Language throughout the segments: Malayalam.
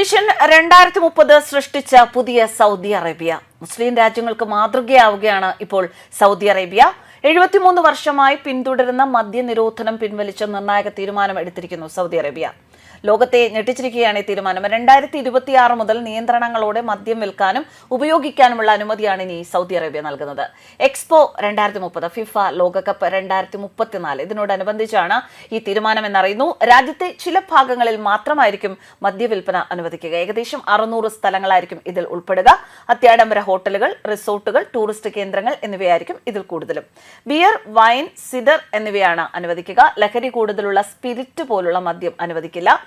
വിഷൻ രണ്ടായിരത്തി മുപ്പത് സൃഷ്ടിച്ച പുതിയ സൗദി അറേബ്യ. മുസ്ലിം രാജ്യങ്ങൾക്ക് മാതൃകയാവുകയാണ് ഇപ്പോൾ സൗദി അറേബ്യ. എഴുപത്തിമൂന്ന് വർഷമായി പിന്തുടരുന്ന മദ്യനിരോധനം പിൻവലിച്ച നിർണായക തീരുമാനം എടുത്തിരിക്കുന്നു സൗദി അറേബ്യ. ലോകത്തെ ഞെട്ടിച്ചിരിക്കുകയാണ് ഈ തീരുമാനം. രണ്ടായിരത്തി ഇരുപത്തിയാറ് മുതൽ നിയന്ത്രണങ്ങളോടെ മദ്യം വിൽക്കാനും ഉപയോഗിക്കാനുമുള്ള അനുമതിയാണ് ഇനി സൗദി അറേബ്യ നൽകുന്നത്. എക്സ്പോ രണ്ടായിരത്തി മുപ്പത് ഫിഫ ലോകകപ്പ് രണ്ടായിരത്തി മുപ്പത്തിനാല് ഇതിനോടനുബന്ധിച്ചാണ് ഈ തീരുമാനം എന്നറിയുന്നു. രാജ്യത്തെ ചില ഭാഗങ്ങളിൽ മാത്രമായിരിക്കും മദ്യവിൽപ്പന അനുവദിക്കുക. ഏകദേശം അറുന്നൂറ് സ്ഥലങ്ങളായിരിക്കും ഇതിൽ ഉൾപ്പെടുക. അത്യാഡംബര ഹോട്ടലുകൾ റിസോർട്ടുകൾ ടൂറിസ്റ്റ് കേന്ദ്രങ്ങൾ എന്നിവയായിരിക്കും ഇതിൽ കൂടുതലും. ബിയർ വൈൻ സിഡർ എന്നിവയാണ് അനുവദിക്കുക. ലഹരി കൂടുതലുള്ള സ്പിരിറ്റ് പോലുള്ള മദ്യം അനുവദിക്കില്ല.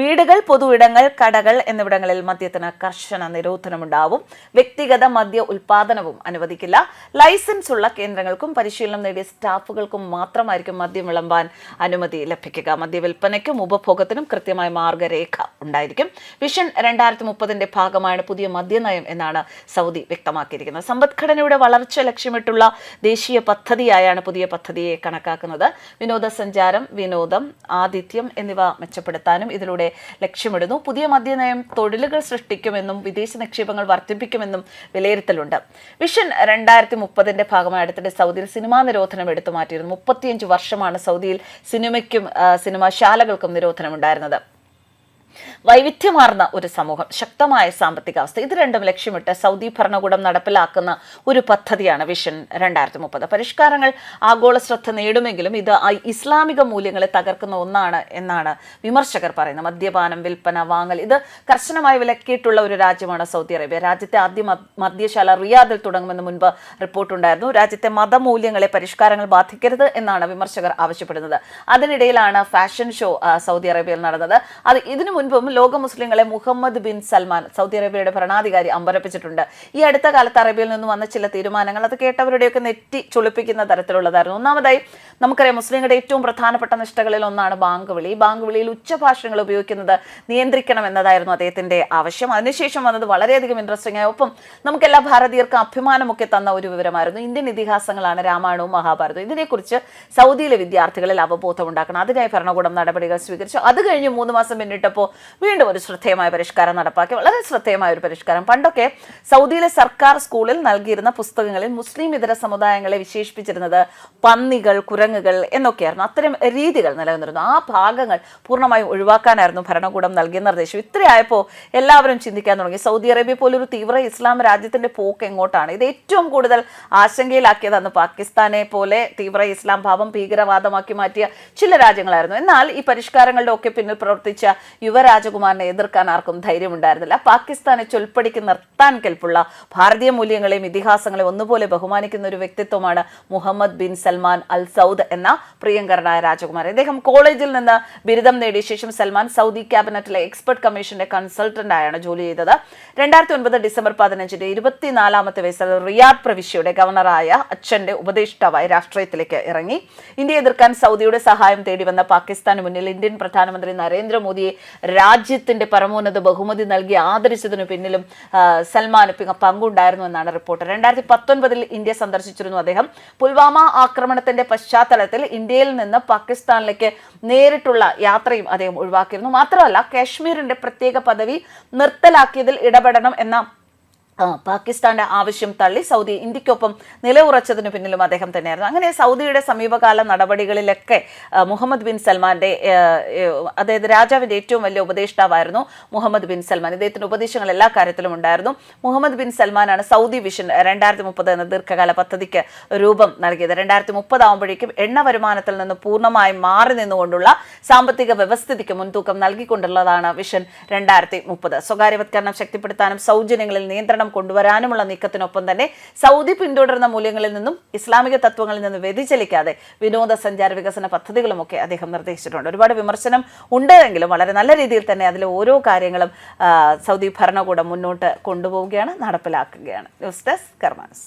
വീടുകൾ പൊതു ഇടങ്ങൾ കടകൾ എന്നിവിടങ്ങളിൽ മദ്യത്തിന് കർശന നിരോധനമുണ്ടാവും. വ്യക്തിഗത മദ്യ ഉൽപാദനവും അനുവദിക്കില്ല. ലൈസൻസ് ഉള്ള കേന്ദ്രങ്ങൾക്കും പരിശീലനം നേടിയ സ്റ്റാഫുകൾക്കും മാത്രമായിരിക്കും മദ്യം വിളമ്പാൻ അനുമതി ലഭിക്കുക. മദ്യവിൽപ്പനയ്ക്കും ഉപഭോഗത്തിനും കൃത്യമായ മാർഗരേഖ ഉണ്ടായിരിക്കും. വിഷൻ രണ്ടായിരത്തി മുപ്പതിന്റെ ഭാഗമാണ് പുതിയ മദ്യനയം എന്നാണ് സൗദി വ്യക്തമാക്കിയിരിക്കുന്നത്. സമ്പദ്ഘടനയുടെ വളർച്ച ലക്ഷ്യമിട്ടുള്ള ദേശീയ പദ്ധതിയായാണ് പുതിയ പദ്ധതിയെ കണക്കാക്കുന്നത്. വിനോദസഞ്ചാരം വിനോദം ആതിഥ്യം എന്നിവ മെച്ചപ്പെടുത്താനും ഇതിലൂടെ ലക്ഷ്യമിടുന്നു. പുതിയ മദ്യനയം തൊഴിലുകൾ സൃഷ്ടിക്കുമെന്നും വിദേശ നിക്ഷേപങ്ങൾ വർദ്ധിപ്പിക്കുമെന്നും വിലയിരുത്തലുണ്ട്. വിഷൻ രണ്ടായിരത്തി മുപ്പതിന്റെ ഭാഗമായി അടുത്തിടെ സൗദിയിൽ സിനിമാ നിരോധനം എടുത്തു മാറ്റിയിരുന്നു. മുപ്പത്തിയഞ്ച് വർഷമാണ് സൗദിയിൽ സിനിമയ്ക്കും സിനിമാശാലകൾക്കും നിരോധനമുണ്ടായിരുന്നത്. വൈവിധ്യമാർന്ന ഒരു സമൂഹം ശക്തമായ സാമ്പത്തിക അവസ്ഥ ഇത് രണ്ടും ലക്ഷ്യമിട്ട് സൗദി ഭരണകൂടം നടപ്പിലാക്കുന്ന ഒരു പദ്ധതിയാണ് വിഷൻ രണ്ടായിരത്തി മുപ്പത് പരിഷ്കാരങ്ങൾ ആഗോള ശ്രദ്ധ നേടുമെങ്കിലും ഇത് ഇസ്ലാമിക മൂല്യങ്ങളെ തകർക്കുന്ന ഒന്നാണ് എന്നാണ് വിമർശകർ പറയുന്നത്. മദ്യപാനം വിൽപ്പന വാങ്ങൽ ഇത് കർശനമായി വിലക്കിയിട്ടുള്ള ഒരു രാജ്യമാണ് സൗദി അറേബ്യ. രാജ്യത്തെ ആദ്യ മദ്- മദ്യശാല റിയാദിൽ തുടങ്ങുമെന്ന് മുൻപ് റിപ്പോർട്ടുണ്ടായിരുന്നു. രാജ്യത്തെ മതമൂല്യങ്ങളെ പരിഷ്കാരങ്ങൾ ബാധിക്കരുത് എന്നാണ് വിമർശകർ ആവശ്യപ്പെടുന്നത്. അതിനിടയിലാണ് ഫാഷൻ ഷോ സൗദി അറേബ്യയിൽ നടന്നത്. അത് ഇതിനു മുൻപും ലോക മുസ്ലിങ്ങളെ മുഹമ്മദ് ബിൻ സൽമാൻ സൗദി അറേബ്യയുടെ ഭരണാധികാരി അമ്പരപ്പിച്ചിട്ടുണ്ട്. ഈ അടുത്ത കാലത്ത് അറേബ്യയിൽ നിന്ന് വന്ന ചില തീരുമാനങ്ങൾ അത് കേട്ടവരുടെയൊക്കെ നെറ്റി ചുളിപ്പിക്കുന്ന തരത്തിലുള്ളതായിരുന്നു. ഒന്നാമതായി നമുക്കറിയാം മുസ്ലിങ്ങളുടെ ഏറ്റവും പ്രധാനപ്പെട്ട നിഷ്ഠകളിൽ ഒന്നാണ് ബാങ്ക് വിളി ബാങ്ക് വിളിയിൽ ഉച്ചഭാഷണങ്ങൾ ഉപയോഗിക്കുന്നത് നിയന്ത്രിക്കണം എന്നതായിരുന്നു അദ്ദേഹത്തിന്റെ ആവശ്യം. അതിനുശേഷം വന്നത് വളരെയധികം ഇൻട്രസ്റ്റിംഗ് ആയി. ഒപ്പം നമുക്ക് എല്ലാ ഭാരതീയർക്കും അഭിമാനമൊക്കെ തന്ന ഒരു വിവരമായിരുന്നു. ഇന്ത്യൻ ഇതിഹാസങ്ങളാണ് രാമായണവും മഹാഭാരതവും. ഇതിനെക്കുറിച്ച് സൗദിയിലെ വിദ്യാർത്ഥികളിൽ അവബോധം ഉണ്ടാക്കണം അതിനായി ഭരണകൂടം നടപടികൾ സ്വീകരിച്ചു. അത് കഴിഞ്ഞ് മൂന്ന് മാസം പിന്നിട്ടപ്പോൾ വീണ്ടും ഒരു ശ്രദ്ധേയമായ പരിഷ്കാരം നടപ്പാക്കി. വളരെ ശ്രദ്ധേയമായ ഒരു പരിഷ്കാരം. പണ്ടൊക്കെ സൗദിയിലെ സർക്കാർ സ്കൂളിൽ നൽകിയിരുന്ന പുസ്തകങ്ങളിൽ മുസ്ലിം ഇതര സമുദായങ്ങളെ വിശേഷിപ്പിച്ചിരുന്നത് പന്നികൾ കുരങ്ങുകൾ എന്നൊക്കെയായിരുന്നു. അത്തരം രീതികൾ നിലനിന്നിരുന്നു. ആ ഭാഗങ്ങൾ പൂർണമായും ഒഴിവാക്കാനായിരുന്നു ഭരണകൂടം നൽകിയ നിർദ്ദേശം. ഇത്രയായപ്പോൾ എല്ലാവരും ചിന്തിക്കാൻ തുടങ്ങി. സൗദി അറേബ്യ പോലൊരു തീവ്ര ഇസ്ലാം രാജ്യത്തിന്റെ പോക്ക് എങ്ങോട്ടാണ്? ഇത് ഏറ്റവും കൂടുതൽ ആശങ്കയിലാക്കിയത് അന്ന് പാകിസ്ഥാനെ പോലെ തീവ്ര ഇസ്ലാം ഭാവം ഭീകരവാദമാക്കി മാറ്റിയ ചില രാജ്യങ്ങളായിരുന്നു. എന്നാൽ ഈ പരിഷ്കാരങ്ങളുടെ ഒക്കെ പിന്നിൽ പ്രവർത്തിച്ച യുവരാജകുമാരനെ എതിർക്കാൻ ആർക്കും ധൈര്യമുണ്ടായിരുന്നില്ല. പാകിസ്ഥാനെ ചൊൽപ്പടിക്ക് നിർത്താൻ കെൽപ്പുള്ള ഭാരതീയ മൂല്യങ്ങളെയും ഇതിഹാസങ്ങളെയും ഒന്നുപോലെ ബഹുമാനിക്കുന്ന ഒരു വ്യക്തിത്വമാണ് Mohammed bin Salman Al Saud എന്ന പ്രിയങ്കരനായ രാജകുമാരൻ. അദ്ദേഹം കോളേജിൽ നിന്ന് ബിരുദം നേടിയ ശേഷം സൽമാൻ സൗദി ക്യാബിനറ്റിലെ എക്സ്പെർട്ട് കമ്മീഷന്റെ കൺസൾട്ടന്റായാണ് ജോലി ചെയ്തത്. രണ്ടായിരത്തി ഒൻപത് ഡിസംബർ പതിനഞ്ചിന്റെ ഇരുപത്തിനാലാമത്തെ വയസ്സിൽ റിയാദ് പ്രവിശ്യയുടെ ഗവർണറായ അച്ഛന്റെ ഉപദേഷ്ടാവായി രാഷ്ട്രീയത്തിലേക്ക് ഇറങ്ങി. ഇന്ത്യയെ എതിർക്കാൻ സൗദിയുടെ സഹായം തേടി വന്ന പാകിസ്ഥാന് മുന്നിൽ ഇന്ത്യൻ പ്രധാനമന്ത്രി നരേന്ദ്രമോദിയെ രാജ്യത്തിന്റെ പരമോന്നത ബഹുമതി നൽകി ആദരിച്ചതിനു പിന്നിലും സൽമാൻ പങ്കുണ്ടായിരുന്നു എന്നാണ് റിപ്പോർട്ട്. രണ്ടായിരത്തി പത്തൊൻപതിൽ ഇന്ത്യ സന്ദർശിച്ചിരുന്നു അദ്ദേഹം. പുൽവാമ ആക്രമണത്തിന്റെ പശ്ചാത്തലത്തിൽ ഇന്ത്യയിൽ നിന്ന് പാകിസ്ഥാനിലേക്ക് നേരിട്ടുള്ള യാത്രയും അദ്ദേഹം ഒഴിവാക്കിയിരുന്നു. മാത്രമല്ല കാശ്മീരിന്റെ പ്രത്യേക പദവി നിർത്തലാക്കിയതിൽ ഇടപെടണം എന്ന പാകിസ്ഥാന്റെ ആവശ്യം തള്ളി സൗദി ഇന്ത്യക്കൊപ്പം നിലയുറച്ചതിന് പിന്നിലും അദ്ദേഹം തന്നെയായിരുന്നു. അങ്ങനെ സൗദിയുടെ സമീപകാല നടപടികളിലൊക്കെ മുഹമ്മദ് ബിൻ സൽമാന്റെ അതായത് രാജാവിന്റെ ഏറ്റവും വലിയ ഉപദേഷ്ടാവായിരുന്നു മുഹമ്മദ് ബിൻ സൽമാൻ. ഇദ്ദേഹത്തിന്റെ ഉപദേശങ്ങൾ എല്ലാ കാര്യത്തിലും ഉണ്ടായിരുന്നു. മുഹമ്മദ് ബിൻ സൽമാനാണ് സൗദി വിഷൻ രണ്ടായിരത്തി മുപ്പത് എന്ന ദീർഘകാല പദ്ധതിക്ക് രൂപം നൽകിയത്. രണ്ടായിരത്തി മുപ്പത് ആകുമ്പോഴേക്കും എണ്ണ വരുമാനത്തിൽ നിന്ന് പൂർണമായും മാറി നിന്നുകൊണ്ടുള്ള സാമ്പത്തിക വ്യവസ്ഥിതിക്ക് മുൻതൂക്കം നൽകിക്കൊണ്ടുള്ളതാണ് വിഷൻ രണ്ടായിരത്തി മുപ്പത് സ്വകാര്യവത്കരണം ശക്തിപ്പെടുത്താനും സൗജന്യങ്ങളിൽ നിയന്ത്രണം കൊണ്ടുവരാനുമുള്ള നീക്കത്തിനൊപ്പം തന്നെ സൗദി പിന്തുടരുന്ന മൂല്യങ്ങളിൽ നിന്നും ഇസ്ലാമിക തത്വങ്ങളിൽ നിന്നും വ്യതിചലിക്കാതെ വിനോദസഞ്ചാര വികസന പദ്ധതികളുമൊക്കെ അദ്ദേഹം നിർദ്ദേശിച്ചിട്ടുണ്ട്. ഒരുപാട് വിമർശനം ഉണ്ടെങ്കിലും വളരെ നല്ല രീതിയിൽ തന്നെ അതിലെ ഓരോ കാര്യങ്ങളും സൗദി ഭരണകൂടം മുന്നോട്ട് കൊണ്ടുപോവുകയാണ് നടപ്പിലാക്കുകയാണ്. News desk karmas